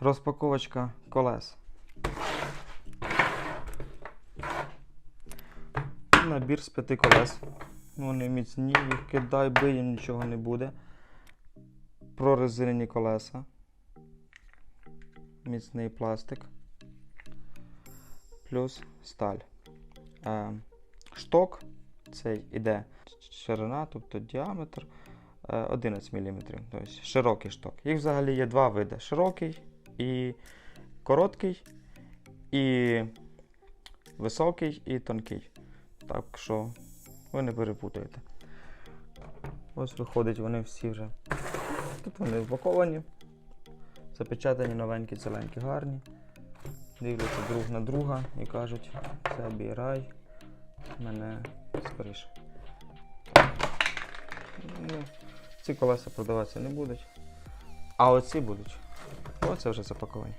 Розпаковочка колес. Набір з п'яти колес. Вони міцні, їх кидай, бий, їм нічого не буде. Прорезинені колеса. Міцний пластик. Плюс сталь. Е, шток цей іде ширина, тобто діаметр 11 мм. Тобто широкий шток. Їх взагалі є два види: широкий і короткий, і високий, і тонкий. Так що ви не перепутаєте. Ось виходить, вони всі вже. Тут вони упаковані, запечатані, новенькі, ціленькі, гарні. Дивляться друг на друга і кажуть, це обірай мене скоріше. Ці колеса продаватися не будуть. А оці будуть. Оце вже запаковані.